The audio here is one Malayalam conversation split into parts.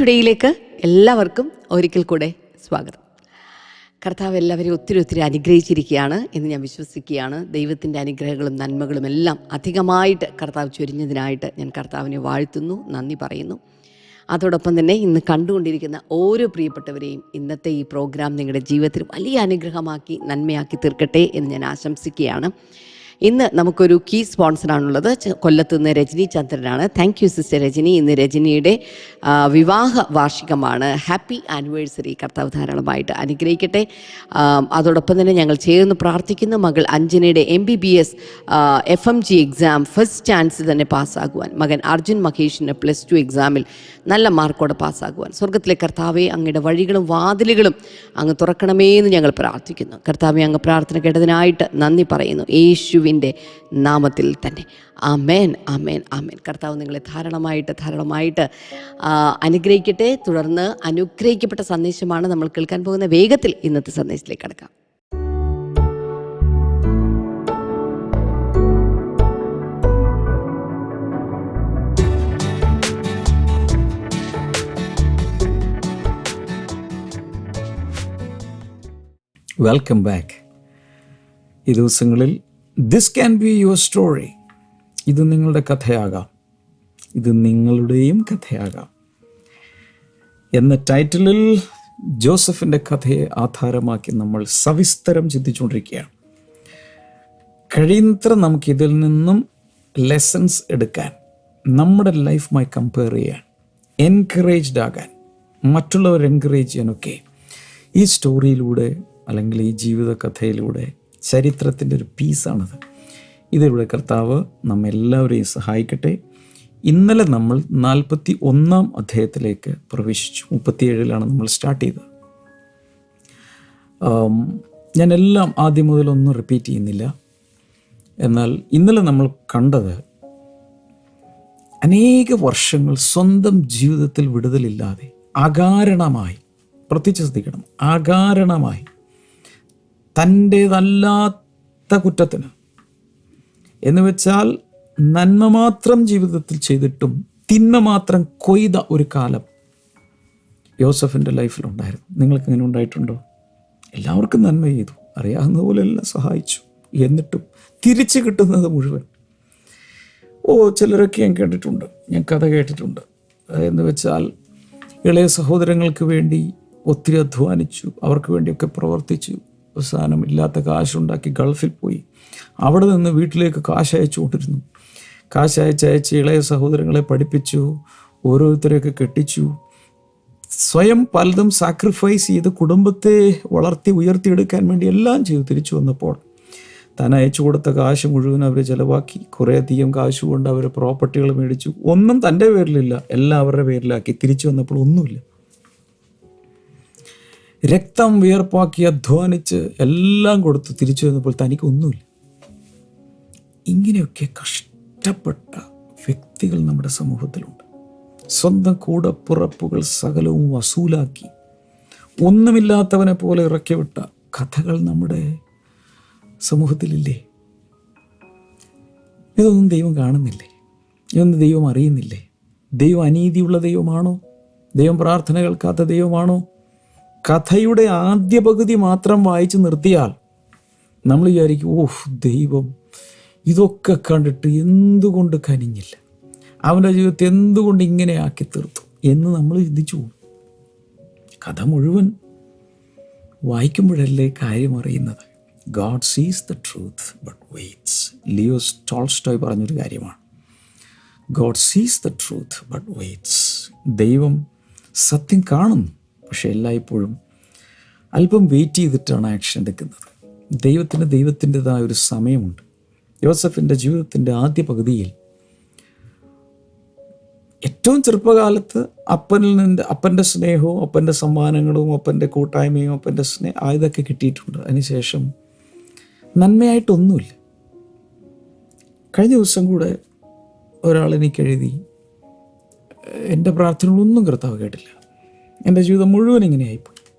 ടുഡേയിലേക്ക് എല്ലാവർക്കും ഒരിക്കൽ കൂടെ സ്വാഗതം. കർത്താവ് എല്ലാവരെയും ഒത്തിരി ഒത്തിരി അനുഗ്രഹിച്ചിരിക്കുകയാണ് എന്ന് ഞാൻ വിശ്വസിക്കുകയാണ്. ദൈവത്തിന്റെ അനുഗ്രഹങ്ങളും നന്മകളും എല്ലാം അധികമായിട്ട് കർത്താവ് ചൊരിഞ്ഞതിനായിട്ട് ഞാൻ കർത്താവിനെ വാഴ്ത്തുന്നു നന്ദി പറയുന്നു. അതോടൊപ്പം തന്നെ ഇന്ന് കണ്ടുകൊണ്ടിരിക്കുന്ന ഓരോ പ്രിയപ്പെട്ടവരെയും ഇന്നത്തെ ഈ പ്രോഗ്രാം നിങ്ങളുടെ ജീവിതത്തിൽ വലിയ അനുഗ്രഹമാക്കി നന്മയാക്കി തീർക്കട്ടെ എന്ന് ഞാൻ ആശംസിക്കുകയാണ്. ഇന്ന് നമുക്കൊരു കീ സ്പോൺസറാണുള്ളത് കൊല്ലത്ത് നിന്ന് Rajani ചന്ദ്രനാണ്. Thank you sister Rajani. ഇന്ന് രജനിയുടെ വിവാഹ വാർഷികമാണ്. ഹാപ്പി ആനിവേഴ്സറി കർത്താവ് ധാരാളമായിട്ട് അനുഗ്രഹിക്കട്ടെ. അതോടൊപ്പം തന്നെ ഞങ്ങൾ ചേർന്ന് പ്രാർത്ഥിക്കുന്ന. മകൾ അഞ്ജനയുടെ M B B S F M G exam first chance തന്നെ പാസ്സാകുവാൻ. മകൻ അർജുൻ മഹേഷിന് പ്ലസ് ടു എക്സാമിൽ നല്ല മാർക്കോടെ പാസ്സാകുവാൻ. സ്വർഗത്തിലെ കർത്താവെ അങ്ങയുടെ വഴികളും വാതിലുകളും അങ്ങ് തുറക്കണമേ എന്ന് ഞങ്ങൾ പ്രാർത്ഥിക്കുന്നു. കർത്താവെ അങ്ങ് പ്രാർത്ഥന കേട്ടതിനായിട്ട് നന്ദി പറയുന്നു. യേശുവിന്റെ നാമത്തിൽ തന്നെ. ആമേൻ ആമേൻ ആമേൻ. കർത്താവ് നിങ്ങളെ ധാരാളമായിട്ട് ധാരാളമായിട്ട് അനുഗ്രഹിക്കട്ടെ. തുടർന്ന് അനുഗ്രഹിക്കപ്പെട്ട സന്ദേശമാണ് നമ്മൾ കേൾക്കാൻ പോകുന്ന വേഗത്തിൽ ഇന്നത്തെ സന്ദേശത്തിലേക്ക് കടക്കാം. വെൽക്കം ബാക്ക് ഈ ദിവസങ്ങളിൽ this can be your story ഇത് നിങ്ങളുടെ കഥയാകാം. ഇത് നിങ്ങളുടെയും കഥയാകാം. എന്ന ടൈറ്റിലിൽ ജോസഫിന്റെ കഥയെ ആധാരമാക്കി നമ്മൾ സവിസ്തരം ചിന്തിച്ചുകൊണ്ടിരിക്കുകയാണ്. കഴിയുന്നത്ര നമുക്ക് ഇതിൽ നിന്നും ലെസൺസ് എടുക്കാൻ നമ്മുടെ ലൈഫുമായി കമ്പയർ ചെയ്യാൻ എൻകറേജ്ഡ് ആകാൻ മറ്റുള്ളവർ എൻകറേജ് ചെയ്യാനൊക്കെ ഈ സ്റ്റോറിയിലൂടെ അല്ലെങ്കിൽ ഈ ജീവിത കഥയിലൂടെ ചരിത്രത്തിന്റെ ഒരു പീസാണത്. ഇതിലൂടെ കർത്താവ് നമ്മെല്ലാവരെയും സഹായിക്കട്ടെ. ഇന്നലെ നമ്മൾ നാൽപ്പത്തി ഒന്നാം അധ്യായത്തിലേക്ക് പ്രവേശിച്ചു. മുപ്പത്തിയേഴിലാണ് നമ്മൾ സ്റ്റാർട്ട് ചെയ്തത്. ഞാൻ എല്ലാം ആദ്യം മുതലൊന്നും റിപ്പീറ്റ് ചെയ്യുന്നില്ല. എന്നാൽ ഇന്നലെ നമ്മൾ കണ്ടത് അനേക വർഷങ്ങൾ സ്വന്തം ജീവിതത്തിൽ വിടുതലില്ലാതെ അകാരണമായി പ്രത്യേകിച്ച് ശ്രദ്ധിക്കണം അകാരണമായി തന്റേതല്ലാത്ത കുറ്റത്തിന്. എന്ന് വെച്ചാൽ നന്മ മാത്രം ജീവിതത്തിൽ ചെയ്തിട്ടും തിന്മ മാത്രം കൊയ്ത ഒരു കാലം യോസഫിന്റെ ലൈഫിലുണ്ടായിരുന്നു. നിങ്ങൾക്ക് ഇങ്ങനെ ഉണ്ടായിട്ടുണ്ടോ? എല്ലാവർക്കും നന്മ ചെയ്തു. അറിയാവുന്ന പോലെ എല്ലാം സഹായിച്ചു. എന്നിട്ടും തിരിച്ചു കിട്ടുന്നത് മുഴുവൻ. ഓ ചിലരൊക്കെ ഞാൻ കേട്ടിട്ടുണ്ട്. ഞാൻ കഥ കേട്ടിട്ടുണ്ട്. എന്ന് വെച്ചാൽ ഇളയ സഹോദരങ്ങൾക്ക് വേണ്ടി ഒത്തിരി അധ്വാനിച്ചു. അവർക്ക് വേണ്ടിയൊക്കെ പ്രവർത്തിച്ചു. അവസാനം ഇല്ലാത്ത കാശുണ്ടാക്കി ഗൾഫിൽ പോയി. അവിടെ നിന്ന് വീട്ടിലേക്ക് കാശ് അയച്ചുകൊണ്ടിരുന്നു. കാശ് അയച്ച് അയച്ച് ഇളയ സഹോദരങ്ങളെ പഠിപ്പിച്ചു ഓരോരുത്തരെയൊക്കെ കെട്ടിച്ചു. സ്വയം പലതും സാക്രിഫൈസ് ചെയ്ത് കുടുംബത്തെ വളർത്തി ഉയർത്തിയെടുക്കാൻ വേണ്ടി എല്ലാം ചെയ്തു. തിരിച്ചു വന്നപ്പോൾ താൻ അയച്ചു കൊടുത്ത കാശ് മുഴുവൻ അവർ ചിലവാക്കി. കുറേയധികം കാശ് കൊണ്ട് അവർ പ്രോപ്പർട്ടികൾ മേടിച്ചു. ഒന്നും തന്റെ പേരിലില്ല എല്ലാം അവരുടെ പേരിലാക്കി. തിരിച്ചു വന്നപ്പോൾ ഒന്നുമില്ല. രക്തം വിയർപ്പാക്കി അധ്വാനിച്ച് എല്ലാം കൊടുത്ത് തിരിച്ചു വന്നപ്പോൾ തനിക്ക് ഒന്നുമില്ല ഇങ്ങനെയൊക്കെ കഷ്ടപ്പെട്ട വ്യക്തികൾ നമ്മുടെ സമൂഹത്തിലുണ്ട്. സ്വന്തം കൂടപ്പുറപ്പുകൾ സകലവും വസൂലാക്കി ഒന്നുമില്ലാത്തവനെ പോലെ ഇറക്കിവിട്ട കഥകൾ നമ്മുടെ സമൂഹത്തിലില്ലേ? ഇതൊന്നും ദൈവം കാണുന്നില്ലേ? ഇതൊന്നും ദൈവം അറിയുന്നില്ലേ? ദൈവം അനീതിയുള്ള ദൈവമാണോ? ദൈവം പ്രാർത്ഥന കേൾക്കാത്ത ദൈവമാണോ? കഥയുടെ ആദ്യ പകുതി മാത്രം വായിച്ച് നിർത്തിയാൽ നമ്മൾ വിചാരിക്കും ഓഹ് ദൈവം ഇതൊക്കെ കണ്ടിട്ട് എന്തുകൊണ്ട് കനിഞ്ഞില്ല? അവന്റെ ജീവിതത്തെ എന്തുകൊണ്ട് ഇങ്ങനെ ആക്കി തീർത്തു? എന്ന് നമ്മൾ ചിന്തിച്ചു കഥ മുഴുവൻ വായിക്കുമ്പോഴല്ലേ കാര്യം അറിയുന്നത്? God sees the truth but waits Leo's Tolstoy പറഞ്ഞൊരു കാര്യമാണ്. God sees the truth but waits ദൈവം സത്യം കാണുന്നു. പക്ഷെ എല്ലായ്പ്പോഴും അല്പം വെയിറ്റ് ചെയ്തിട്ടാണ് ആക്ഷൻ എടുക്കുന്നത്. ദൈവത്തിന് ദൈവത്തിന്റെതായ ഒരു സമയമുണ്ട്. യോസഫിന്റെ ജീവിതത്തിന്റെ ആദ്യ പകുതിയിൽ ഏറ്റവും ചെറുപ്പകാലത്ത് അപ്പനിൽ നിന്ന് അപ്പന്റെ സ്നേഹവും അപ്പന്റെ സമ്മാനങ്ങളും അപ്പന്റെ കൂട്ടായ്മയും അപ്പന്റെ സ്നേഹ ആ ഇതൊക്കെ കിട്ടിയിട്ടുണ്ട്. അതിനുശേഷം നന്മയായിട്ടൊന്നുമില്ല. കഴിഞ്ഞ ദിവസം കൂടെ ഒരാൾ എനിക്കെഴുതി എന്റെ പ്രാർത്ഥനകളൊന്നും കർത്താവ് കേട്ടില്ല. എന്റെ ജീവിതം മുഴുവൻ ഇങ്ങനെയായിപ്പോയി.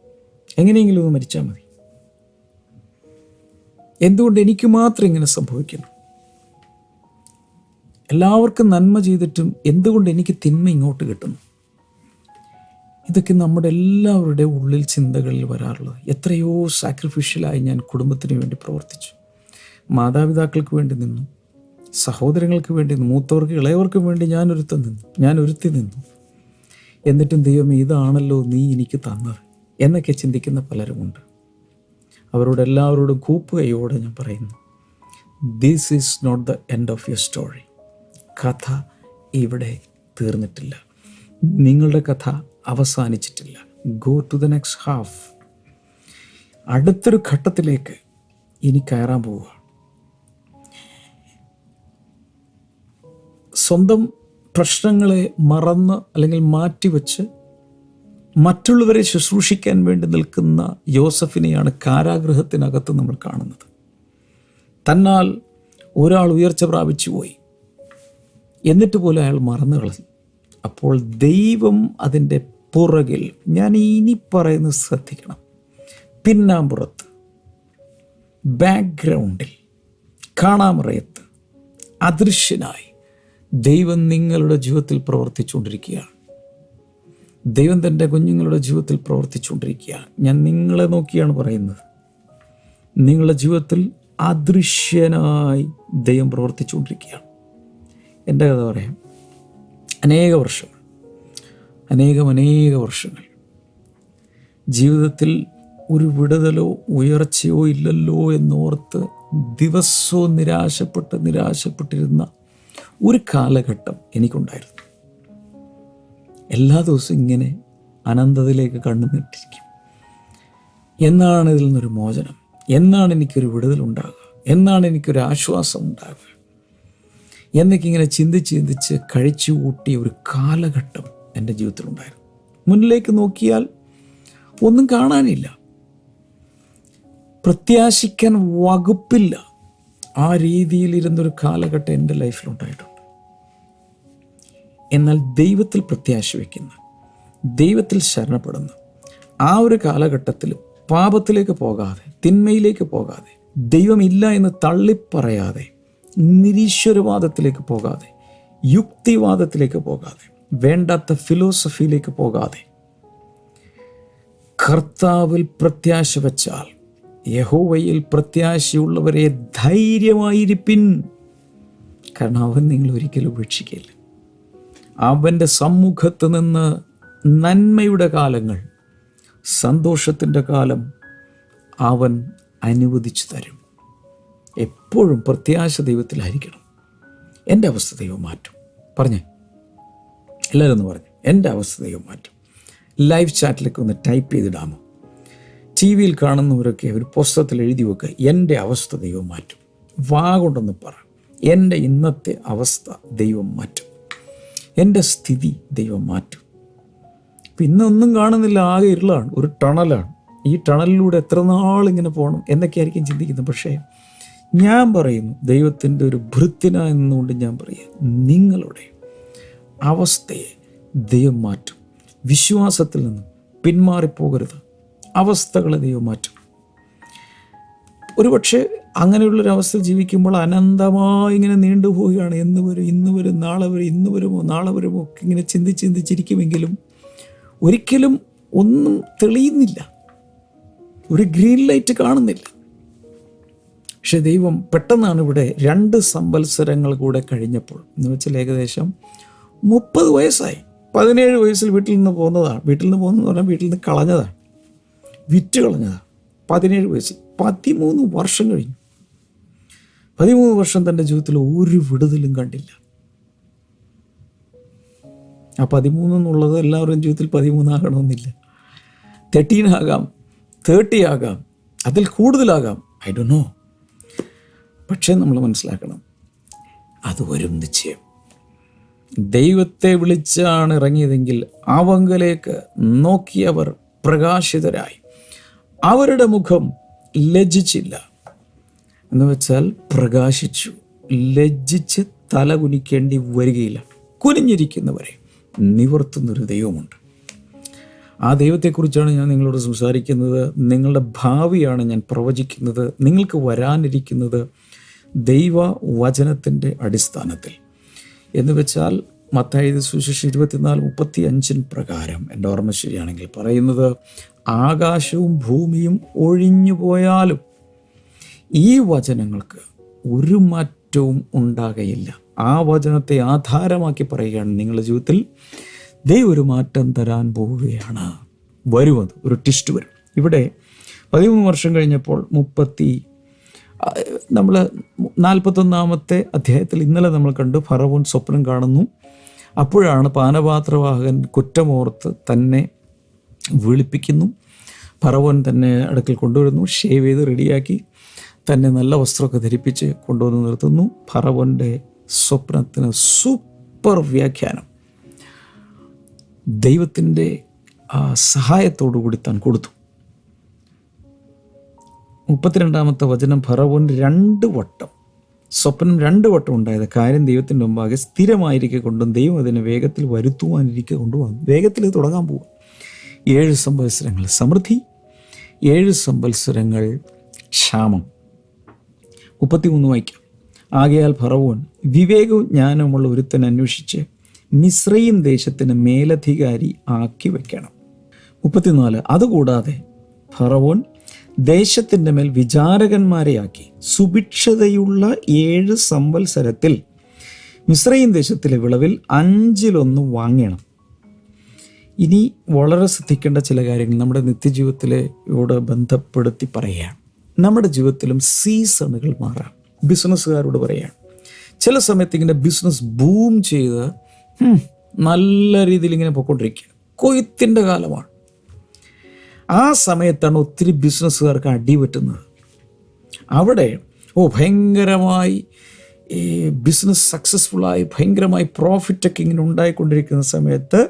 എങ്ങനെയെങ്കിലും ഒന്ന് മരിച്ചാൽ മതി. എന്തുകൊണ്ട് എനിക്ക് മാത്രം ഇങ്ങനെ സംഭവിക്കുന്നു? എല്ലാവർക്കും നന്മ ചെയ്തിട്ടും എന്തുകൊണ്ട് എനിക്ക് തിന്മ ഇങ്ങോട്ട് കിട്ടുന്നു? ഇതൊക്കെ നമ്മുടെ എല്ലാവരുടെ ഉള്ളിൽ ചിന്തകളിൽ വരാറുള്ളത്. എത്രയോ സാക്രിഫിഷ്യലായി ഞാൻ കുടുംബത്തിന് വേണ്ടി പ്രവർത്തിച്ചു. മാതാപിതാക്കൾക്ക് വേണ്ടി നിന്നു. സഹോദരങ്ങൾക്ക് വേണ്ടി നിന്നു. മൂത്തവർക്ക് ഇളയവർക്ക് വേണ്ടി ഞാൻ ഒരുത്തം നിന്നു. ഞാൻ ഒരുത്തി നിന്നു. എന്നിട്ടും ദൈവം ഇതാണല്ലോ നീ എനിക്ക് തന്നത് എന്നൊക്കെ ചിന്തിക്കുന്ന പലരുമുണ്ട് അവരോട് എല്ലാവരോടും കൂപ്പുകയോടെ ഞാൻ പറയുന്നു this is not the end of your story കഥ ഇവിടെ തീർന്നിട്ടില്ല. നിങ്ങളുടെ കഥ അവസാനിച്ചിട്ടില്ല. Go to the next half അടുത്തൊരു ഘട്ടത്തിലേക്ക് ഇനി കയറാൻ പോവുക. സ്വന്തം പ്രശ്നങ്ങളെ മറന്ന് അല്ലെങ്കിൽ മാറ്റിവെച്ച് മറ്റുള്ളവരെ ശുശ്രൂഷിക്കാൻ വേണ്ടി നിൽക്കുന്ന യോസഫിനെയാണ് കാരാഗ്രഹത്തിനകത്ത് നമ്മൾ കാണുന്നത്. തന്നാൽ ഒരാൾ ഉയർച്ച പ്രാപിച്ചു പോയി. എന്നിട്ട് പോലും അയാൾ മറന്നു കളഞ്ഞു. അപ്പോൾ ദൈവം അതിന്റെ പുറകിൽ ഞാൻ ഇനി പറയുന്നത് ശ്രദ്ധിക്കണം. പിന്നാമ്പുറത്ത് ബാക്ക്ഗ്രൗണ്ടിൽ കാണാമറയത്ത് അദൃശ്യനായി ദൈവം നിങ്ങളുടെ ജീവിതത്തിൽ പ്രവർത്തിച്ചുകൊണ്ടിരിക്കുകയാണ്. ദൈവം തന്റെ കുഞ്ഞുങ്ങളുടെ ജീവിതത്തിൽ പ്രവർത്തിച്ചുകൊണ്ടിരിക്കുകയാണ്. ഞാൻ നിങ്ങളെ നോക്കിയാണ് പറയുന്നത്. നിങ്ങളുടെ ജീവിതത്തിൽ അദൃശ്യനായി ദൈവം പ്രവർത്തിച്ചുകൊണ്ടിരിക്കുകയാണ്. എന്റെ കഥ പറയാം. അനേക വർഷങ്ങൾ അനേകം അനേക വർഷങ്ങൾ. ജീവിതത്തിൽ ഒരു വിടുതലോ ഉയർച്ചയോ ഇല്ലല്ലോ എന്നോർത്ത് ദിവസവും നിരാശപ്പെട്ട് നിരാശപ്പെട്ടിരുന്ന ഒരു കാലഘട്ടം എനിക്കുണ്ടായിരുന്നു. എല്ലാ ദിവസവും ഇങ്ങനെ അനന്തതയിലേക്ക് കണ്ണു നീട്ടിരിക്കും എന്നാണ് ഇതിൽ നിന്നൊരു മോചനം? എന്നാണ് എനിക്കൊരു വിടുതൽ ഉണ്ടാകുക എന്നാണ് എനിക്കൊരു ആശ്വാസം ഉണ്ടാകുക എന്നൊക്കെ ഇങ്ങനെ ചിന്തിച്ച് ചിന്തിച്ച് കഴിച്ചു കൂട്ടിയ ഒരു കാലഘട്ടം എന്റെ ജീവിതത്തിലുണ്ടായിരുന്നു. മുന്നിലേക്ക് നോക്കിയാൽ ഒന്നും കാണാനില്ല. പ്രത്യാശിക്കാൻ വകുപ്പില്ല. ആ രീതിയിലിരുന്നൊരു കാലഘട്ടം എന്റെ ലൈഫിലുണ്ടായിട്ടുണ്ട്. എന്നാൽ ദൈവത്തിൽ പ്രത്യാശ വയ്ക്കുന്ന ദൈവത്തിൽ ശരണപ്പെടുന്ന ആ ഒരു കാലഘട്ടത്തിൽ പാപത്തിലേക്ക് പോകാതെ തിന്മയിലേക്ക് പോകാതെ ദൈവമില്ല എന്ന് തള്ളിപ്പറയാതെ നിരീശ്വരവാദത്തിലേക്ക് പോകാതെ യുക്തിവാദത്തിലേക്ക് പോകാതെ വേണ്ടാത്ത ഫിലോസഫിയിലേക്ക് പോകാതെ കർത്താവിൽ പ്രത്യാശ വച്ചാൽ യഹോവയിൽ പ്രത്യാശയുള്ളവരെ ധൈര്യമായിരിപ്പിൻ. കാരണം അവൻ നിങ്ങൾ ഒരിക്കലും ഉപേക്ഷിക്കില്ല അവന്റെ സമ്മുഖത്ത് നിന്ന് നന്മയുടെ കാലങ്ങൾ സന്തോഷത്തിന്റെ കാലം അവൻ അനുവദിച്ചു തരും. എപ്പോഴും പ്രത്യാശ ദൈവത്തിലായിരിക്കണം. എന്റെ അവസ്ഥ ദൈവം മാറ്റും. പറഞ്ഞേ. എല്ലാവരും ഒന്ന് പറഞ്ഞു. എന്റെ അവസ്ഥ ദൈവം മാറ്റും. ലൈവ് ചാറ്റിലേക്ക് ഒന്ന് ടൈപ്പ് ചെയ്തിടാമോ? ടി വിയിൽ കാണുന്നവരൊക്കെ ഒരു പുസ്തകത്തിൽ എഴുതി വെക്കുക എന്റെ അവസ്ഥ ദൈവം മാറ്റും. വാ കൊണ്ടൊന്ന് പറ. എന്റെ ഇന്നത്തെ അവസ്ഥ ദൈവം മാറ്റും. എന്റെ സ്ഥിതി ദൈവം മാറ്റും. അപ്പം ഇന്നൊന്നും കാണുന്നില്ല ആകെ ഇരുളാണ് ഒരു ടണലാണ്. ഈ ടണലിലൂടെ എത്ര നാളിങ്ങനെ പോകണം എന്നൊക്കെ ആയിരിക്കും ചിന്തിക്കുന്നത്. പക്ഷേ ഞാൻ പറയുന്നു ദൈവത്തിന്റെ ഒരു ഭൃത്യന എന്നുകൊണ്ട് ഞാൻ പറയാം നിങ്ങളുടെ അവസ്ഥയെ ദൈവം മാറ്റും. വിശ്വാസത്തിൽ നിന്നും പിന്മാറിപ്പോകരുത്. അവസ്ഥകളെ ദൈവം മാറ്റും. ഒരുപക്ഷെ അങ്ങനെയുള്ളൊരവസ്ഥ ജീവിക്കുമ്പോൾ അനന്തമായി ഇങ്ങനെ നീണ്ടുപോവുകയാണ്. എന്ന് വരും ഇന്ന് വരും നാളെ വരും ഇന്ന് വരുമോ നാളെ വരുമോ ഒക്കെ ഇങ്ങനെ ചിന്തിച്ച് ചിന്തിച്ചിരിക്കുമെങ്കിലും ഒരിക്കലും ഒന്നും തെളിയുന്നില്ല. ഒരു ഗ്രീൻ ലൈറ്റ് കാണുന്നില്ല. പക്ഷെ ദൈവം പെട്ടെന്നാണ് ഇവിടെ രണ്ട് സംവത്സരങ്ങൾ കൂടെ കഴിഞ്ഞപ്പോൾ എന്ന് വെച്ചാൽ ഏകദേശം മുപ്പത് വയസ്സായി. പതിനേഴ് വയസ്സിൽ വീട്ടിൽ നിന്ന് പോകുന്നതാണ്. വീട്ടിൽ നിന്ന് പോകുന്നതെന്ന് പറഞ്ഞാൽ വീട്ടിൽ നിന്ന് കളഞ്ഞതാണ്. വിറ്റ് കളഞ്ഞതാണ്. പതിനേഴ് വയസ്സിൽ പതിമൂന്ന് വർഷം കഴിഞ്ഞു. പതിമൂന്ന് വർഷം തന്റെ ജീവിതത്തിൽ ഒരു വിടുതലും കണ്ടില്ല. ആ പതിമൂന്ന് എന്നുള്ളത് എല്ലാവരുടെയും ജീവിതത്തിൽ പതിമൂന്നാകണമെന്നില്ല തേർട്ടീൻ ആകാം തേർട്ടി ആകാം അതിൽ കൂടുതലാകാം. ഐ ഡോ നോ പക്ഷേ നമ്മൾ മനസ്സിലാക്കണം അത് വരും നിശ്ചയം. ദൈവത്തെ വിളിച്ചാണ് ഇറങ്ങിയതെങ്കിൽ അവങ്കലേക്ക് നോക്കിയവർ പ്രകാശിതരായി. അവരുടെ മുഖം ലജ്ജിച്ചില്ല. എന്ന് വെച്ചാൽ പ്രകാശിച്ചു ലജ്ജിച്ച് തല കുനിക്കേണ്ടി വരികയില്ല. കുനിഞ്ഞിരിക്കുന്നവരെ നിവർത്തുന്നൊരു ദൈവമുണ്ട്. ആ ദൈവത്തെക്കുറിച്ചാണ് ഞാൻ നിങ്ങളോട് സംസാരിക്കുന്നത്. നിങ്ങളുടെ ഭാവിയാണ് ഞാൻ പ്രവചിക്കുന്നത്. നിങ്ങൾക്ക് വരാനിരിക്കുന്നത് ദൈവ വചനത്തിന്റെ അടിസ്ഥാനത്തിൽ. എന്ന് വെച്ചാൽ മത്തായത് സുശേഷം ഇരുപത്തിനാല് മുപ്പത്തി അഞ്ചിന് പ്രകാരം എന്റെ ഓർമ്മ ശരിയാണെങ്കിൽ പറയുന്നത് ആകാശവും ഭൂമിയും ഒഴിഞ്ഞു പോയാലും ഈ വചനങ്ങൾക്ക് ഒരു മാറ്റവും ഉണ്ടാകയില്ല. ആ വചനത്തെ ആധാരമാക്കി പറയുകയാണ് നിങ്ങളുടെ ജീവിതത്തിൽ. ദൈവം ഒരു മാറ്റം തരാൻ പോവുകയാണ്. വരുമത്. ഒരു ടിസ്റ്റ് വരും. ഇവിടെ പതിമൂന്ന് വർഷം കഴിഞ്ഞപ്പോൾ മുപ്പത്തി നമ്മൾ നാൽപ്പത്തൊന്നാമത്തെ അധ്യായത്തിൽ ഇന്നലെ നമ്മൾ കണ്ടു ഫറവോൻ സ്വപ്നം കാണുന്നു. അപ്പോഴാണ് പാനപാത്രവാഹകൻ കുറ്റമോർത്ത് തന്നെ വിളിപ്പിക്കുന്നു. ഫറവോൻ തന്നെ അടുക്കൽ കൊണ്ടുവരുന്നു. ഷേവ് ചെയ്ത് റെഡിയാക്കി തന്നെ നല്ല വസ്ത്രമൊക്കെ ധരിപ്പിച്ച് കൊണ്ടുവന്ന് നിർത്തുന്നു. ഫറവന്റെ സ്വപ്നത്തിന് സൂപ്പർ വ്യാഖ്യാനം. ദൈവത്തിന്റെ സഹായത്തോടു കൂടി താൻ കൊടുത്തു. മുപ്പത്തിരണ്ടാമത്തെ വചനം ഫറവോൻ രണ്ട് വട്ടം. സ്വപ്നം രണ്ട് വട്ടം ഉണ്ടായത് കാര്യം ദൈവത്തിന്റെ മുമ്പാകെ സ്ഥിരമായിരിക്കെ കൊണ്ടും ദൈവം അതിനെ വേഗത്തിൽ വരുത്തുവാനിരിക്കെ കൊണ്ടുപോകും വേഗത്തിൽ തുടങ്ങാൻ പോകും ഏഴ് സംവത്സരങ്ങൾ സമൃദ്ധി ഏഴ് സംവത്സരങ്ങൾ ക്ഷാമം. മുപ്പത്തിമൂന്ന് വായിക്കാം. ആകയാൽ ഫറവോൻ വിവേകവും ജ്ഞാനവുമുള്ള ഒരുത്തൻ അന്വേഷിച്ച് മിശ്രയും ദേശത്തിന് മേലധികാരി ആക്കി വയ്ക്കണം മുപ്പത്തിനാല് അതുകൂടാതെ ഫറവോൻ ദേശത്തിന്റെ മേൽ വിചാരകന്മാരെയാക്കി സുഭിക്ഷതയുള്ള ഏഴ് സംവത്സരത്തിൽ മിശ്രയും ദേശത്തിലെ വിളവിൽ അഞ്ചിലൊന്ന് വാങ്ങണം. ഇനി വളരെ ശ്രദ്ധിക്കേണ്ട ചില കാര്യങ്ങൾ നമ്മുടെ നിത്യജീവിതത്തിലെ ഇവിടെ ബന്ധപ്പെടുത്തി പറയുകയാണ്. നമ്മുടെ ജീവിതത്തിലും സീസണുകൾ മാറാം. ബിസിനസ്സുകാരോട് പറയാം. ചില സമയത്ത് ഇങ്ങനെ ബിസിനസ് ബൂം ചെയ്ത് നല്ല രീതിയിൽ ഇങ്ങനെ പോയിക്കൊണ്ടിരിക്കുക കൊയ്ത്തിന്റെ കാലമാണ്. ആ സമയത്താണ് ഒത്തിരി ബിസിനസ്സുകാർക്ക് അടി പറ്റുന്നത്. അവിടെ ഓ ഭയങ്കരമായി ഈ ബിസിനസ് സക്സസ്ഫുള്ളായി ഭയങ്കരമായി പ്രോഫിറ്റൊക്കെ ഇങ്ങനെ ഉണ്ടായിക്കൊണ്ടിരിക്കുന്ന സമയത്ത്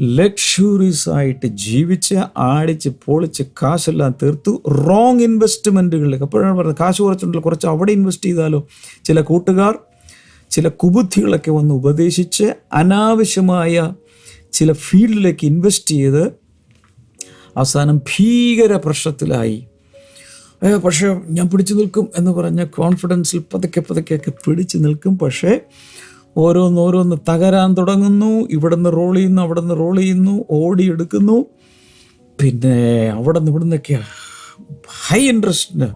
ലക്ഷറീസ് ആയിട്ട് ജീവിച്ച് ആടിച്ച് പൊളിച്ച് കാശെല്ലാം തീർത്തു. റോങ് ഇൻവെസ്റ്റ്മെന്റുകളിലേക്ക് അപ്പോഴാണ് പറഞ്ഞത് കാശ് കുറച്ചുണ്ടല്ലോ കുറച്ച് അവിടെ ഇൻവെസ്റ്റ് ചെയ്താലോ. ചില കൂട്ടുകാർ ചില കുബുദ്ധികളൊക്കെ വന്ന് ഉപദേശിച്ച് അനാവശ്യമായ ചില ഫീൽഡിലേക്ക് ഇൻവെസ്റ്റ് ചെയ്ത് അവസാനം ഭീകര പ്രശ്നത്തിലായി. പക്ഷേ ഞാൻ പിടിച്ചു നിൽക്കും എന്ന് പറഞ്ഞ കോൺഫിഡൻസിൽ പതുക്കെ പതുക്കെയൊക്കെ പിടിച്ചു നിൽക്കും. പക്ഷേ ഓരോന്നോരോന്ന് തകരാൻ തുടങ്ങുന്നു. ഇവിടുന്ന് റോൾ ചെയ്യുന്നു അവിടെ നിന്ന് റോൾ ചെയ്യുന്നു ഓടിയെടുക്കുന്നു പിന്നെ അവിടെ നിന്ന് ഇവിടെ നിന്നൊക്കെ ഹൈ ഇൻട്രസ്റ്റിന്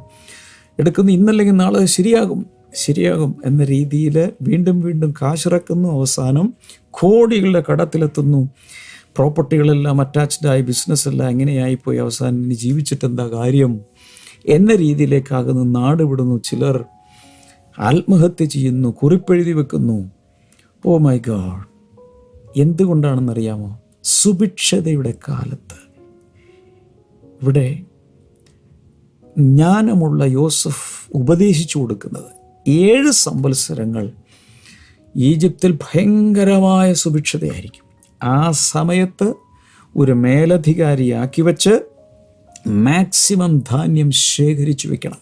എടുക്കുന്നു. ഇന്നല്ലെങ്കിൽ നാളെ ശരിയാകും ശരിയാകും എന്ന രീതിയിൽ വീണ്ടും വീണ്ടും കാശിറക്കുന്നു. അവസാനം കോടികളുടെ കടത്തിലെത്തുന്നു. പ്രോപ്പർട്ടികളെല്ലാം അറ്റാച്ച്ഡായി ബിസിനസ്സെല്ലാം എങ്ങനെയായിപ്പോയി അവസാനം ഇനി ജീവിച്ചിട്ട് എന്താ കാര്യം? എന്ന രീതിയിലേക്കാകുന്നു. നാട് വിടുന്നു. ചിലർ ആത്മഹത്യ ചെയ്യുന്നു കുറിപ്പെഴുതി വെക്കുന്നു. Oh my God എന്തുകൊണ്ടാണെന്നറിയാമോ? സുഭിക്ഷതയുടെ കാലത്ത്. ഇവിടെ ജ്ഞാനമുള്ള യോസഫ് ഉപദേശിച്ചു കൊടുക്കുന്നത് ഏഴ് സംവത്സരങ്ങൾ ഈജിപ്തിൽ ഭയങ്കരമായ സുഭിക്ഷതയായിരിക്കും. ആ സമയത്ത് ഒരു മേലധികാരിയാക്കി വെച്ച് മാക്സിമം ധാന്യം ശേഖരിച്ചു വെക്കണം.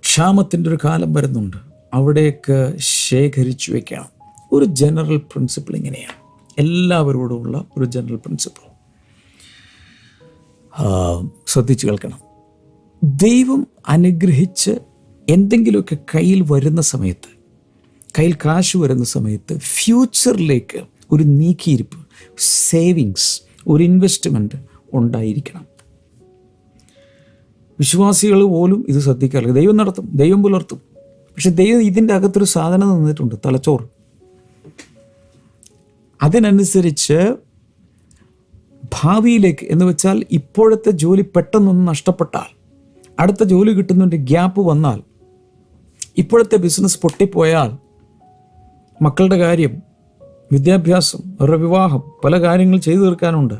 ക്ഷാമത്തിന്റെ ഒരു കാലം വരുന്നുണ്ട്. അവിടേക്ക് ശേഖരിച്ചു വെക്കണം. ഒരു ജനറൽ പ്രിൻസിപ്പിൾ ഇങ്ങനെയാണ്. എല്ലാവരോടുമുള്ള ഒരു ജനറൽ പ്രിൻസിപ്പിൾ ശ്രദ്ധിച്ചു കേൾക്കണം. ദൈവം അനുഗ്രഹിച്ച് എന്തെങ്കിലുമൊക്കെ കയ്യിൽ വരുന്ന സമയത്ത് കയ്യിൽ കാശ് വരുന്ന സമയത്ത് ഫ്യൂച്ചറിലേക്ക് ഒരു നീക്കിയിരിപ്പ് സേവിങ്സ് ഒരു ഇൻവെസ്റ്റ്മെന്റ് ഉണ്ടായിരിക്കണം. വിശ്വാസികൾ പോലും ഇത് ശ്രദ്ധിക്കാറില്ല. ദൈവം നടത്തും ദൈവം പുലർത്തും. പക്ഷെ ദൈവം ഇതിന്റെ അകത്തൊരു സാധനം തന്നിട്ടുണ്ട് തലച്ചോറ്. അതിനനുസരിച്ച് ഭാവിയിലേക്ക് എന്ന് വെച്ചാൽ ഇപ്പോഴത്തെ ജോലി പെട്ടെന്നൊന്ന് നഷ്ടപ്പെട്ടാൽ അടുത്ത ജോലി കിട്ടുന്നതിന്റെ ഗ്യാപ്പ് വന്നാൽ ഇപ്പോഴത്തെ ബിസിനസ് പൊട്ടിപ്പോയാൽ മക്കളുടെ കാര്യം വിദ്യാഭ്യാസം അവരുടെ വിവാഹം പല കാര്യങ്ങൾ ചെയ്തു തീർക്കാനുണ്ട്.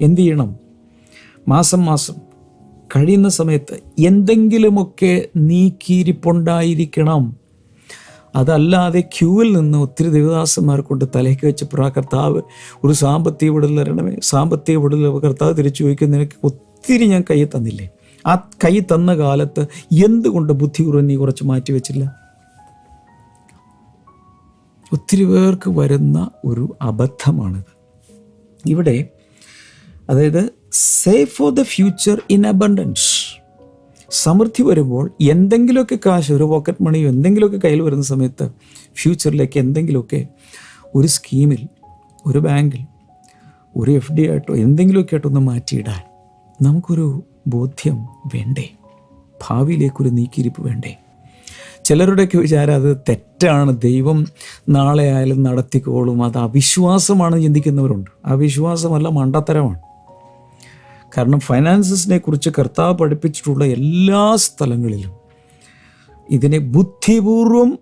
എന്ത് ചെയ്യണം? മാസം മാസം കഴിയുന്ന സമയത്ത് എന്തെങ്കിലുമൊക്കെ നീക്കിയിരിപ്പുണ്ടായിരിക്കണം. അതല്ലാതെ ക്യൂവിൽ നിന്ന് ഒത്തിരി ദേവദാസന്മാർ കൊണ്ട് തലയ്ക്ക് വെച്ച് ആ കർത്താവ് ഒരു സാമ്പത്തിക വിടൽ തരണമേ സാമ്പത്തിക വിടൽ കർത്താവ് തിരിച്ചു ചോദിക്കുന്ന നിനക്ക് ഒത്തിരി ഞാൻ കൈ തന്നില്ലേ? ആ കൈ തന്ന കാലത്ത് എന്തുകൊണ്ട് ബുദ്ധിപൂർവം നീ കുറച്ച് മാറ്റി വെച്ചില്ല? ഒത്തിരി പേർക്ക് വരുന്ന ഒരു അബദ്ധമാണിത്. ഇവിടെ അതായത് save for the future in abundance സമൃദ്ധി വരുമ്പോൾ എന്തെങ്കിലുമൊക്കെ കാശ് ഒരു പോക്കറ്റ് മണിയോ എന്തെങ്കിലുമൊക്കെ കയ്യിൽ വരുന്ന സമയത്ത് ഫ്യൂച്ചറിലേക്ക് എന്തെങ്കിലുമൊക്കെ ഒരു സ്കീമിൽ ഒരു ബാങ്കിൽ ഒരു എഫ് ഡി ആയിട്ടോ എന്തെങ്കിലുമൊക്കെ ആയിട്ടോ ഒന്ന് മാറ്റിയിടാൻ നമുക്കൊരു ബോധ്യം വേണ്ടേ? ഭാവിയിലേക്കൊരു നീക്കിയിരിപ്പ് വേണ്ടേ? ചിലരുടെയൊക്കെ വിചാരം അത് തെറ്റാണ്. ദൈവം നാളെ ആയാലും നടത്തിക്കോളും. അത് അവിശ്വാസമാണെന്ന് ചിന്തിക്കുന്നവരുണ്ട്. അവിശ്വാസമല്ല മണ്ടത്തരമാണ്. കാരണം ഫൈനാൻസസിനെ കുറിച്ച് കർത്താവ് പഠിപ്പിച്ചിട്ടുള്ള എല്ലാ സ്ഥലങ്ങളിലും ഇതിനെ ബുദ്ധിപൂർവം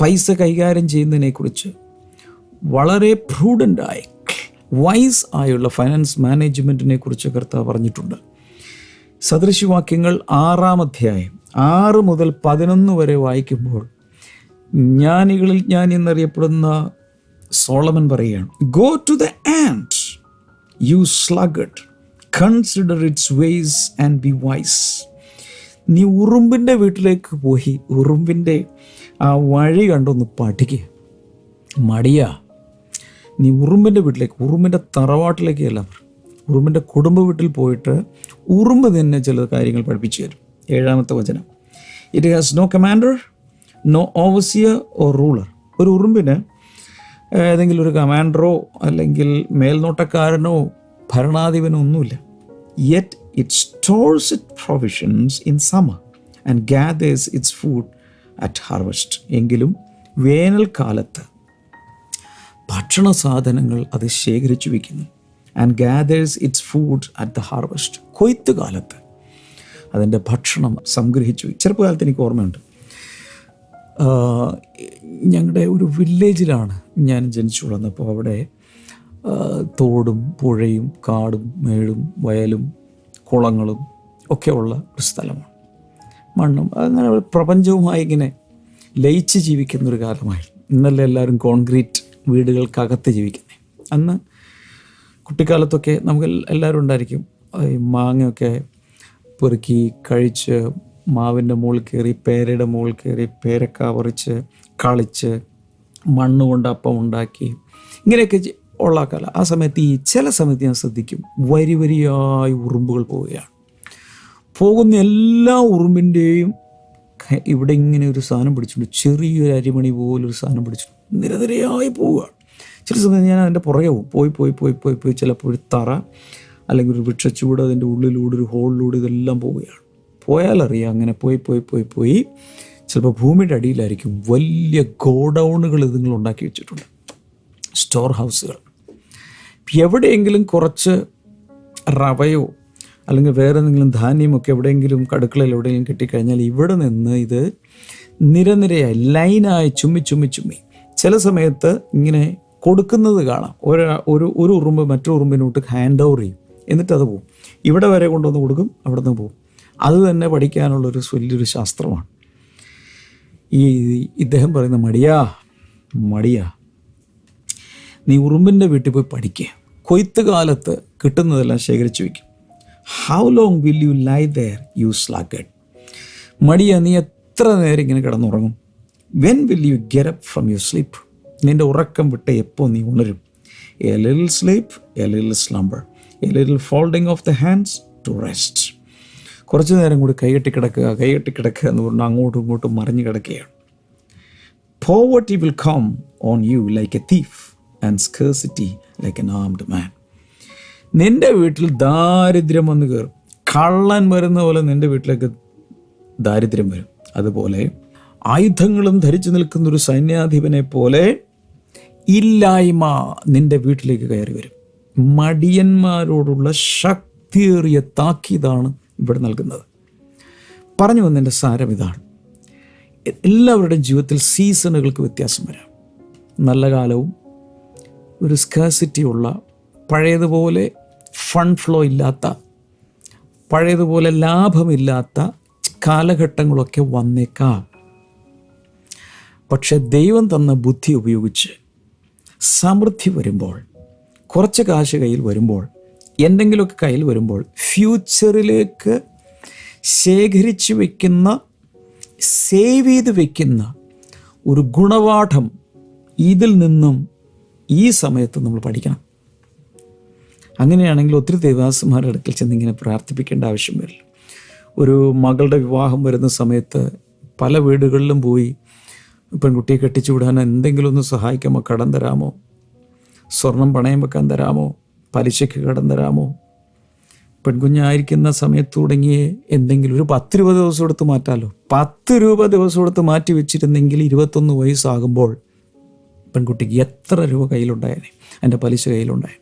പൈസ കൈകാര്യം ചെയ്യുന്നതിനെക്കുറിച്ച് വളരെ പ്രൂഡന്റായി വൈസ് ആയുള്ള ഫൈനാൻസ് മാനേജ്മെന്റിനെ കുറിച്ച് കർത്താവ് പറഞ്ഞിട്ടുണ്ട്. സദൃശവാക്യങ്ങൾ ആറാം അധ്യായം ആറ് മുതൽ പതിനൊന്ന് വരെ വായിക്കുമ്പോൾ ജ്ഞാനികളിൽ ഞാൻ എന്നറിയപ്പെടുന്ന സോളമൻ പറയുകയാണ് go to the ant you sluggard consider its ways and be wise നീ ഉറുമ്പിന്റെ വീട്ടിലേക്ക് പോയി ഉറുമ്പിന്റെ ആ വഴി കണ്ടൊന്ന് പഠിക്കുക മടിയാ. നീ ഉറുമ്പിന്റെ വീട്ടിലേക്ക് ഉറുമ്പിന്റെ തറവാട്ടിലേക്ക് അല്ല ഉറുമ്പിന്റെ കുടുംബ വീട്ടിൽ പോയിട്ട് ഉറുമ്പ് തന്നെ ചില കാര്യങ്ങൾ പഠിപ്പിച്ചു തരും. ഏഴാമത്തെ വചനം. It has no commander no overseer or ruler ഒരു ഉറുമ്പിന് ഏതെങ്കിലും ഒരു കമാൻഡറോ അല്ലെങ്കിൽ മേൽനോട്ടക്കാരനോ ഭരണാധിപനോ ഒന്നുമില്ല yet it stores its provisions in summer and gathers its food at harvest എങ്കിലും വേനൽക്കാലത്ത് ഭക്ഷണ സാധനങ്ങൾ അത് ശേഖരിച്ചു വയ്ക്കുന്നു and gathers its food at the harvest കൊയ്ത്ത് കാലത്ത് അതിന്റെ ഭക്ഷണം സംഗ്രഹിച്ചു ചെറുപ്പകാലത്ത് എനിക്ക് ഓർമ്മയുണ്ട്. ഞങ്ങളുടെ ഒരു വില്ലേജിലാണ് ഞാൻ ജനിച്ചു വളർന്നപ്പോൾ അവിടെ തോടും പുഴയും കാടും മേടും വയലും കുളങ്ങളും ഒക്കെ ഉള്ള ഒരു സ്ഥലമാണ്. മണ്ണും അങ്ങനെ പ്രപഞ്ചവുമായി ഇങ്ങനെ ലയിച്ച് ജീവിക്കുന്ന ഒരു കാലമായി ഇന്നല്ലേ എല്ലാവരും കോൺക്രീറ്റ് വീടുകൾക്കകത്ത് ജീവിക്കുന്നത് അന്ന് കുട്ടിക്കാലത്തൊക്കെ നമുക്ക് എല്ലാവരും ഉണ്ടായിരിക്കും. ഈ മാങ്ങയൊക്കെ പെറുക്കി കഴിച്ച് മാവിന്റെ മുകളിൽ കയറി പേരയുടെ മുകളിൽ കയറി പേരക്ക പറിച്ച് കളിച്ച് മണ്ണ് അപ്പം ഉണ്ടാക്കി ഇങ്ങനെയൊക്കെ ഉള്ള കല ആ സമയത്ത് ഈ ചില സമയത്ത് ഞാൻ ശ്രദ്ധിക്കും. വരി വരിയായി ഉറുമ്പുകൾ പോവുകയാണ്. പോകുന്ന എല്ലാ ഉറുമ്പിന്റെയും ഇവിടെ ഇങ്ങനെ ഒരു സാധനം പിടിച്ചിട്ടുണ്ട്. ചെറിയൊരു അരിമണി പോലൊരു സാധനം പിടിച്ചിട്ടുണ്ട്. നിരനിരയായി പോവുകയാണ്. ചില സമയത്ത് ഞാൻ അതിന്റെ പുറകെ പോകും. പോയി പോയി പോയി പോയി പോയി ചിലപ്പോൾ ഒരു തറ അല്ലെങ്കിൽ ഒരു വൃക്ഷച്ചൂട് അതിന്റെ ഉള്ളിലൂടെ ഒരു ഹോളിലൂടെ ഇതെല്ലാം പോവുകയാണ്. പോയാലറിയാം അങ്ങനെ പോയി പോയി പോയി പോയി ചിലപ്പോൾ ഭൂമിയുടെ അടിയിലായിരിക്കും. വലിയ ഗോഡൗണുകൾ ഇതുങ്ങൾ ഉണ്ടാക്കി വെച്ചിട്ടുണ്ട്. സ്റ്റോർ ഹൗസുകൾ. എവിടെയെങ്കിലും കുറച്ച് റവയോ അല്ലെങ്കിൽ വേറെ എന്തെങ്കിലും ധാന്യമൊക്കെ എവിടെയെങ്കിലും കടുക്കളയിൽ എവിടെയെങ്കിലും കിട്ടിക്കഴിഞ്ഞാൽ ഇവിടെ നിന്ന് ഇത് നിരനിരയായി ലൈനായി ചുമ്മി ചുമ്മി ചുമ്മി ചില സമയത്ത് ഇങ്ങനെ കൊടുക്കുന്നത് കാണാം. ഒരു ഒരു ഒരു ഉറുമ്പ് മറ്റൊരു ഉറുമ്പിനോട്ട് ഹാൻഡ് ഓവർ ചെയ്യും. എന്നിട്ട് അത് പോകും ഇവിടെ വരെ കൊണ്ടുവന്ന് കൊടുക്കും അവിടെ നിന്ന് പോവും. അത് തന്നെ പഠിക്കാനുള്ളൊരു വലിയൊരു ശാസ്ത്രമാണ്. ഈ ഇദ്ദേഹം പറയുന്ന മടിയാ മടിയാ. നീ ഉറുമ്പിന്റെ വീട്ടിൽ പോയി പഠിക്കുക കൊയ്ത്ത് കാലത്ത് കിട്ടുന്നതെല്ലാം ശേഖരിച്ചു വയ്ക്കും how long will you lie there you sluggard മടിയ നീ എത്ര നേരം ഇങ്ങനെ കിടന്നുറങ്ങും? When will you get up from you sleep നിന്റെ ഉറക്കം വിട്ട് എപ്പോൾ നീ ഉണരും? A little sleep a little slumber a little folding of the hands to rest കുറച്ച് നേരം കൂടി കൈകെട്ടി കിടക്കുക കൈകെട്ടി കിടക്കുക എന്ന് പറഞ്ഞാൽ അങ്ങോട്ടും ഇങ്ങോട്ടും മറിഞ്ഞു കിടക്കുകയാണ്. Poverty will come on you like a thief. And scarcity like an armed man നിന്റെ വീട്ടിൽ ദാരിദ്ര്യം വന്ന് കയറും. കള്ളൻ വരുന്ന പോലെ നിന്റെ വീട്ടിലേക്ക് ദാരിദ്ര്യം വരും. അതുപോലെ ആയുധങ്ങളും ധരിച്ചു നിൽക്കുന്ന ഒരു സൈന്യാധിപനെ പോലെ ഇല്ലായ്മ നിന്റെ വീട്ടിലേക്ക് കയറി വരും. മടിയന്മാരോടുള്ള ശക്തിയേറിയ താക്കീതാണ് ഇവിടെ നൽകുന്നത്. പറഞ്ഞു വന്നതിന്റെ സാരം ഇതാണ്. എല്ലാവരുടെയും ജീവിതത്തിൽ സീസണുകൾക്ക് വ്യത്യാസം വരാം. നല്ല കാലവും ഒരു സ്കേഴ്സിറ്റി ഉള്ള പഴയതുപോലെ ഫണ്ട് ഫ്ലോ ഇല്ലാത്ത പഴയതുപോലെ ലാഭമില്ലാത്ത കാലഘട്ടങ്ങളൊക്കെ വന്നേക്കാം. പക്ഷെ ദൈവം തന്ന ബുദ്ധി ഉപയോഗിച്ച് സമൃദ്ധി വരുമ്പോൾ കുറച്ച് കാശ് കയ്യിൽ വരുമ്പോൾ എന്തെങ്കിലുമൊക്കെ കയ്യിൽ വരുമ്പോൾ ഫ്യൂച്ചറിലേക്ക് ശേഖരിച്ച് വയ്ക്കുന്ന സേവ് ചെയ്ത് വയ്ക്കുന്ന ഒരു ഗുണപാഠം ഇതിൽ നിന്നും ഈ സമയത്ത് നമ്മൾ പഠിക്കണം. അങ്ങനെയാണെങ്കിൽ ഒത്തിരി ദേവാസന്മാരുടെ അടുക്കൽ ചെന്ന് ഇങ്ങനെ പ്രാർത്ഥിപ്പിക്കേണ്ട ആവശ്യം വരില്ല. ഒരു മകളുടെ വിവാഹം വരുന്ന സമയത്ത് പല വീടുകളിലും പോയി പെൺകുട്ടിയെ കെട്ടിച്ചു വിടാൻ എന്തെങ്കിലും ഒന്ന് സഹായിക്കാമോ? കടം തരാമോ? സ്വർണം പണയം വെക്കാൻ തരാമോ? പലിശയ്ക്ക് കടം തരാമോ? പെൺകുഞ്ഞായിരിക്കുന്ന സമയത്ത് തുടങ്ങിയ എന്തെങ്കിലും ഒരു പത്ത് രൂപ ദിവസം എടുത്ത് മാറ്റാമല്ലോ പത്ത് രൂപ ദിവസം എടുത്ത് മാറ്റി വെച്ചിരുന്നെങ്കിൽ ഇരുപത്തൊന്ന് വയസ്സാകുമ്പോൾ പെൺകുട്ടിക്ക് എത്ര രൂപ കയ്യിലുണ്ടായേനെ? എന്റെ പലിശ കയ്യിലുണ്ടായ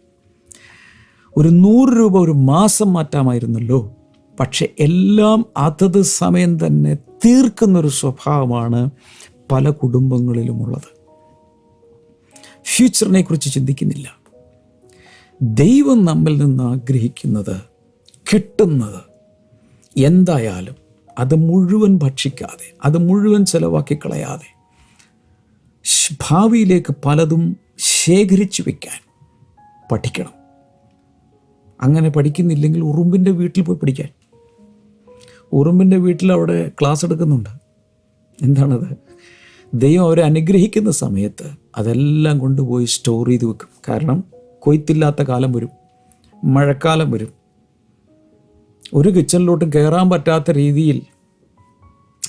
ഒരു നൂറ് രൂപ ഒരു മാസം മാറ്റാമായിരുന്നല്ലോ. പക്ഷെ എല്ലാം അതത് സമയം തന്നെ തീർക്കുന്നൊരു സ്വഭാവമാണ് പല കുടുംബങ്ങളിലുമുള്ളത്. ഫ്യൂച്ചറിനെ കുറിച്ച് ചിന്തിക്കുന്നില്ല. ദൈവം നമ്മിൽ നിന്ന് ആഗ്രഹിക്കുന്നത് കിട്ടുന്നത് എന്തായാലും അത് മുഴുവൻ ഭക്ഷിക്കാതെ അത് മുഴുവൻ ചെലവാക്കി കളയാതെ ഭാവിയിലേക്ക് പലതും ശേഖരിച്ചു വെക്കാൻ പഠിക്കണം. അങ്ങനെ പഠിക്കുന്നില്ലെങ്കിൽ ഉറുമ്പിന്റെ വീട്ടിൽ പോയി പഠിക്കാൻ. ഉറുമ്പിന്റെ വീട്ടിൽ അവിടെ ക്ലാസ് എടുക്കുന്നുണ്ട്. എന്താണത്? ദൈവം അവരെ അനുഗ്രഹിക്കുന്ന സമയത്ത് അതെല്ലാം കൊണ്ടുപോയി സ്റ്റോർ ചെയ്ത് വെക്കും. കാരണം കൊയ്ത്തില്ലാത്ത കാലം വരും മഴക്കാലം വരും. ഒരു കിച്ചണിലോട്ടും കയറാൻ പറ്റാത്ത രീതിയിൽ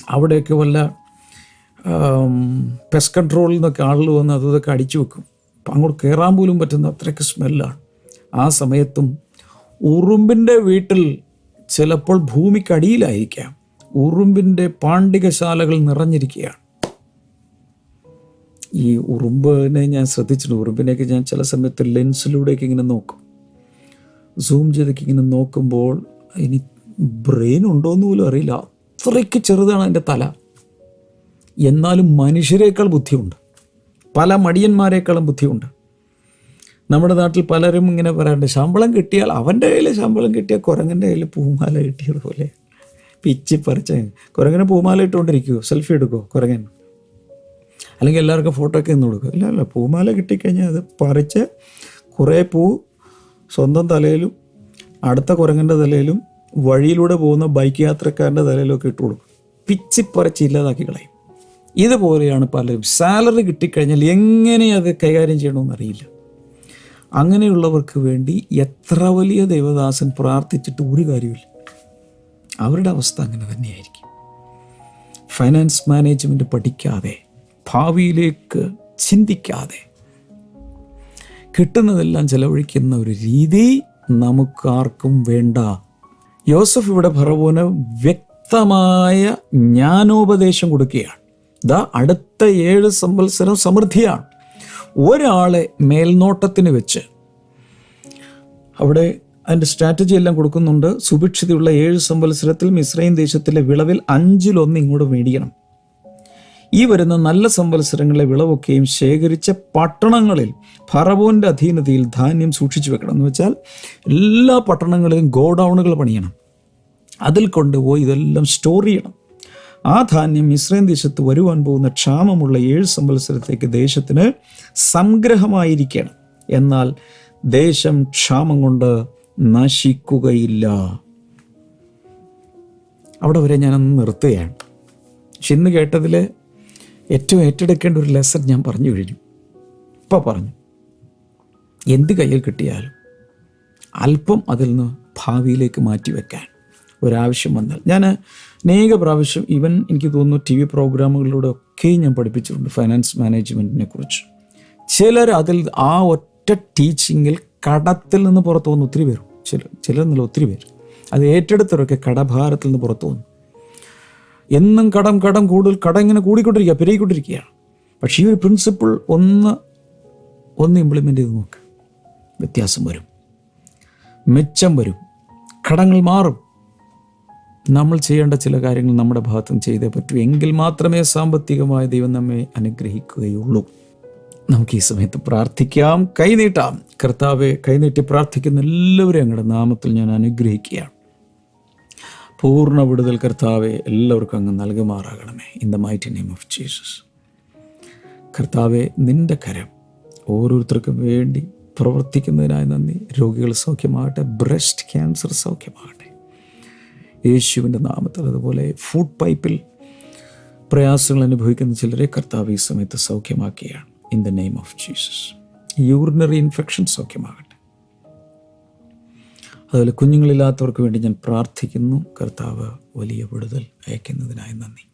അവിടെയൊക്കെ വല്ല പെസ്റ്റ് കൺട്രോളിൽ നിന്നൊക്കെ ആളുകൾ വന്ന് അത് ഇതൊക്കെ അടിച്ചു വെക്കും. അപ്പം അങ്ങോട്ട് കയറാൻ പോലും പറ്റുന്ന അത്രയ്ക്ക് സ്മെല്ലാണ് ആ സമയത്തും ഉറുമ്പിന്റെ വീട്ടിൽ ചിലപ്പോൾ ഭൂമിക്കടിയിലായിരിക്കാം ഉറുമ്പിന്റെ പാണ്ഡികശാലകൾ നിറഞ്ഞിരിക്കുകയാണ്. ഈ ഉറുമ്പിനെ ഞാൻ ശ്രദ്ധിച്ചിട്ടുണ്ട്. ഉറുമ്പിനെയൊക്കെ ഞാൻ ചില സമയത്ത് ലെൻസിലൂടെയൊക്കെ ഇങ്ങനെ നോക്കും. സൂം ചെയ്തൊക്കെ ഇങ്ങനെ നോക്കുമ്പോൾ ഇനി ബ്രെയിൻ ഉണ്ടോയെന്ന് പോലും അറിയില്ല. അത്രയ്ക്ക് ചെറുതാണ് എന്റെ തല. എന്നാലും മനുഷ്യരെക്കാൾ ബുദ്ധിയുണ്ട്. പല മടിയന്മാരെക്കാളും ബുദ്ധിയുണ്ട്. നമ്മുടെ നാട്ടിൽ പലരും ഇങ്ങനെ പറയാറുണ്ട് ശമ്പളം കിട്ടിയാൽ അവന്റെ കയ്യിൽ ശമ്പളം കിട്ടിയാൽ കുരങ്ങന്റെ കയ്യിൽ പൂമാല കിട്ടിയതുപോലെ പിച്ചി പറിച്ച കുരങ്ങനെ പൂമാല ഇട്ടുകൊണ്ടിരിക്കുമോ സെൽഫി എടുക്കുമോ കുരങ്ങൻ? അല്ലെങ്കിൽ എല്ലാവർക്കും ഫോട്ടോ ഒക്കെ നിന്ന് കൊടുക്കും. ഇല്ല അല്ല പൂമാല കിട്ടിക്കഴിഞ്ഞാൽ അത് പറിച്ച് കുറേ പൂ സ്വന്തം തലയിലും അടുത്ത കുരങ്ങന്റെ തലയിലും വഴിയിലൂടെ പോകുന്ന ബൈക്ക് യാത്രക്കാരന്റെ തലയിലും ഒക്കെ ഇട്ട് കൊടുക്കും. പിച്ചിപ്പറിച്ച് ഇല്ലാതാക്കി കളയും. ഇതുപോലെയാണ് പലരും സാലറി കിട്ടിക്കഴിഞ്ഞാൽ എങ്ങനെ അത് കൈകാര്യം ചെയ്യണമെന്ന് അറിയില്ല. അങ്ങനെയുള്ളവർക്ക് വേണ്ടി എത്ര വലിയ ദേവദാസൻ പ്രാർത്ഥിച്ചിട്ട് ഒരു കാര്യമില്ല അവരുടെ അവസ്ഥ അങ്ങനെ തന്നെയായിരിക്കും. ഫൈനാൻസ് മാനേജ്മെന്റ് പഠിക്കാതെ ഭാവിയിലേക്ക് ചിന്തിക്കാതെ കിട്ടുന്നതെല്ലാം ചെലവഴിക്കുന്ന ഒരു രീതി നമുക്കാർക്കും വേണ്ട. യോസഫ് ഇവിടെ ഭറവോന് വ്യക്തമായ ജ്ഞാനോപദേശം കൊടുക്കുകയാണ്. ദാ അടുത്ത ഏഴ് സംവത്സരം സമൃദ്ധിയാണ്. ഒരാളെ മേൽനോട്ടത്തിന് വെച്ച് അവിടെ അതിന്റെ സ്ട്രാറ്റജി എല്ലാം കൊടുക്കുന്നുണ്ട്. സുഭിക്ഷിതയുള്ള ഏഴ് സംവത്സരത്തിൽ മിശ്രൈം ദേശത്തിലെ വിളവിൽ അഞ്ചിലൊന്ന് ഇങ്ങോട്ട് മേടിക്കണം. ഈ വരുന്ന നല്ല സംവത്സരങ്ങളിലെ വിളവൊക്കെയും ശേഖരിച്ച പട്ടണങ്ങളിൽ ഫറവോന്റെ അധീനതയിൽ ധാന്യം സൂക്ഷിച്ചു വെക്കണം. എന്ന് വെച്ചാൽ എല്ലാ പട്ടണങ്ങളിലും ഗോഡൗണുകൾ പണിയണം. അതിൽ കൊണ്ടുപോയി ഇതെല്ലാം സ്റ്റോർ ചെയ്യണം. ആ ധാന്യം ഇസ്രയേൽ ദേശത്ത് വരുവാൻ പോകുന്ന ക്ഷാമമുള്ള ഏഴ് സംവത്സരത്തേക്ക് ദേശത്തിന് സംഗ്രഹമായിരിക്കണം. എന്നാൽ ദേശം ക്ഷാമം കൊണ്ട് നശിക്കുകയില്ല. അവിടെ വരെ ഞാനൊന്ന് നിർത്തുകയാണ്. പക്ഷെ ഇന്ന് കേട്ടതിൽ ഏറ്റവും ഏറ്റെടുക്കേണ്ട ഒരു ലെസൺ ഞാൻ പറഞ്ഞു കഴിഞ്ഞു. ഇപ്പോൾ പറഞ്ഞു. എന്ത് കയ്യിൽ കിട്ടിയാലും അല്പം അതിൽ നിന്ന് ഭാവിയിലേക്ക് മാറ്റിവെക്കാൻ. ഒരാവശ്യം വന്നാൽ. ഞാൻ അനേക പ്രാവശ്യം ഈവൻ എനിക്ക് തോന്നുന്നു ടി വി പ്രോഗ്രാമുകളിലൂടെ ഒക്കെ ഞാൻ പഠിപ്പിച്ചിട്ടുണ്ട് ഫൈനാൻസ് മാനേജ്മെന്റിനെ കുറിച്ച്. ചിലർ അതിൽ ആ ഒറ്റ ടീച്ചിങ്ങിൽ കടത്തിൽ നിന്ന് പുറത്തു പോകുന്ന ഒത്തിരി പേരും. ചില ചിലർ എന്നുള്ള ഒത്തിരി പേര്. അത് ഏറ്റെടുത്തവരൊക്കെ കടഭാരത്തിൽ നിന്ന് പുറത്തു പോകുന്നു എന്നും കടം കടം കൂടുതൽ കടം ഇങ്ങനെ കൂടിക്കൊണ്ടിരിക്കുക പെരുകിക്കൊണ്ടിരിക്കുകയാണ്. പക്ഷേ ഈ ഒരു പ്രിൻസിപ്പിൾ ഒന്ന് ഒന്ന് ഇംപ്ലിമെന്റ് ചെയ്ത് നോക്ക്. വ്യത്യാസം വരും. മെച്ചം വരും. കടങ്ങൾ മാറും. നമ്മൾ ചെയ്യേണ്ട ചില കാര്യങ്ങൾ നമ്മുടെ ഭാഗത്തും ചെയ്തേ പറ്റൂ. എങ്കിൽ മാത്രമേ സാമ്പത്തികമായ ദൈവം നമ്മെ അനുഗ്രഹിക്കുകയുള്ളൂ. നമുക്ക് ഈ സമയത്ത് പ്രാർത്ഥിക്കാം. കൈനീട്ടാം. കർത്താവെ കൈനീട്ടി പ്രാർത്ഥിക്കുന്ന എല്ലാവരെയും അങ്ങയുടെ നാമത്തിൽ ഞാൻ അനുഗ്രഹിക്കുകയാണ്. പൂർണ വിടുതൽ കർത്താവെ എല്ലാവർക്കും അങ്ങ് നൽകുമാറാകണമേ. In the mighty name of Jesus കർത്താവെ നിന്റെ കരം ഓരോരുത്തർക്കും വേണ്ടി പ്രവർത്തിക്കുന്നതിനായി നന്ദി. രോഗികൾ സൗഖ്യമാകട്ടെ. ബ്രസ്റ്റ് ക്യാൻസർ സൗഖ്യമാകട്ടെ. യേശുവിന്റെ നാമത്തിൽ അതുപോലെ ഫുഡ് പൈപ്പിൽ പ്രയാസങ്ങൾ അനുഭവിക്കുന്ന ചിലരെ കർത്താവ് ഈ സമയത്ത് സൗഖ്യമാക്കുകയാണ്. In the name of Jesus urinary infection സൗഖ്യമാകട്ടെ. അതുപോലെ കുഞ്ഞുങ്ങളില്ലാത്തവർക്ക് വേണ്ടി ഞാൻ പ്രാർത്ഥിക്കുന്നു. കർത്താവ് വലിയ വിടുതൽ അയക്കുന്നതിനായി നന്ദി.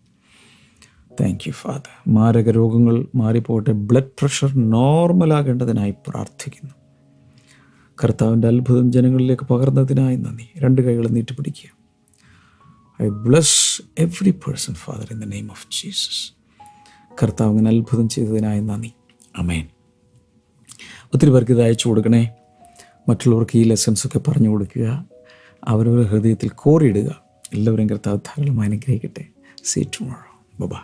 താങ്ക് യു ഫാദർ മാരക രോഗങ്ങൾ മാറിപ്പോട്ടെ ബ്ലഡ് പ്രഷർ നോർമലാകേണ്ടതിനായി പ്രാർത്ഥിക്കുന്നു. കർത്താവിന്റെ അത്ഭുതം ജനങ്ങളിലേക്ക് പകർന്നതിനായി നന്ദി. രണ്ട് കൈകൾ നീട്ടിപ്പിടിക്കുക. I bless every person father in the name of Jesus കർത്താവ് അങ്ങനെ അത്ഭുതം ചെയ്തതിനായി നന്ദി. അമേൻ ഒത്തിരി പേർക്ക് ഇത് അയച്ചു കൊടുക്കണേ. മറ്റുള്ളവർക്ക് ഈ ലെസൺസൊക്കെ പറഞ്ഞു കൊടുക്കുക. അവരവരുടെ ഹൃദയത്തിൽ കോറിയിടുക. എല്ലാവരും കർത്താവ് ധാരാളം അനുഗ്രഹിക്കട്ടെ. See tomorrow bye